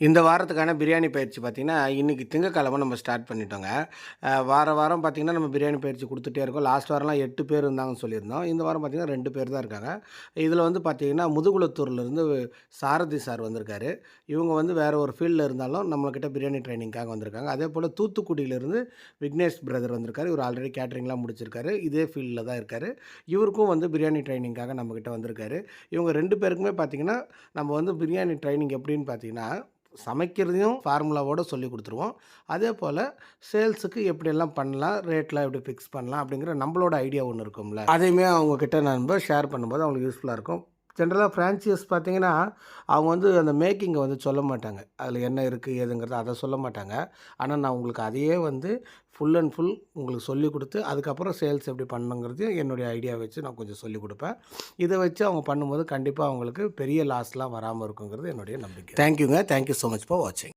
இந்த வாரத்துக்கான பிரியாணி பயிற்சி பார்த்திங்கன்னா இன்றைக்கி திங்கக்கிழமை நம்ம ஸ்டார்ட் பண்ணிட்டோங்க. வார வாரம் பார்த்திங்கன்னா நம்ம பிரியாணி பயிற்சி கொடுத்துட்டே இருக்கோம். லாஸ்ட் வாரம்லாம் எட்டு பேர் இருந்தாங்கன்னு சொல்லியிருந்தோம். இந்த வாரம் பார்த்திங்கன்னா ரெண்டு பேர் தான் இருக்காங்க. இதில் வந்து பார்த்திங்கன்னா முதுகுளத்தூர்லேருந்து சாரதி சார் வந்திருக்காரு. இவங்க வந்து வேறு ஒரு ஃபீல்டில் இருந்தாலும் நம்மக்கிட்ட பிரியாணி ட்ரைனிங்காக வந்திருக்காங்க. அதே போல் தூத்துக்குடியிலேருந்து விக்னேஷ் பிரதர் வந்திருக்காரு. இவர் ஆல்ரெடி கேட்ரிங்லாம் முடிச்சிருக்காரு. இதே ஃபீல்டில் தான் இருக்கார். இவருக்கும் வந்து பிரியாணி ட்ரைனிங்காக நம்மக்கிட்ட வந்திருக்காரு. இவங்க ரெண்டு பேருக்குமே பார்த்திங்கன்னா நம்ம வந்து பிரியாணி ட்ரைனிங் எப்படின்னு பார்த்தீங்கன்னா சமைக்கிறதையும் ஃபார்முலாவோடு சொல்லி கொடுத்துருவோம். அதே போல் சேல்ஸுக்கு எப்படியெல்லாம் பண்ணலாம் ரேட்லாம் எப்படி ஃபிக்ஸ் பண்ணலாம் அப்படிங்கிற நம்மளோட ஐடியா ஒன்று இருக்கும்ல. அதையுமே அவங்கக்கிட்ட நம்ம ஷேர் பண்ணும்போது அவங்களுக்கு யூஸ்ஃபுல்லாக இருக்கும். ஜென்ரலாக ஃப்ரான்ச்சைஸ் பார்த்தீங்கன்னா அவங்க வந்து அந்த மேக்கிங்கை வந்து சொல்ல மாட்டாங்க. அதில் என்ன இருக்குது ஏதுங்கிறத அதை சொல்ல மாட்டாங்க. ஆனால் நான் உங்களுக்கு அதையே வந்து ஃபுல் அண்ட் ஃபுல் உங்களுக்கு சொல்லிக் கொடுத்து அதுக்கப்புறம் சேல்ஸ் எப்படி பண்ணணுங்கிறதையும் என்னுடைய ஐடியா வச்சு நான் கொஞ்சம் சொல்லிக் கொடுப்பேன். இதை வச்சு அவங்க பண்ணும்போது கண்டிப்பாக அவங்களுக்கு பெரிய லாஸ்லாம் வராமல் இருக்குங்கிறது என்னுடைய நம்பிக்கை. தேங்க்யூங்க தேங்க்யூ ஸோ மச் ஃபார் வாட்சிங்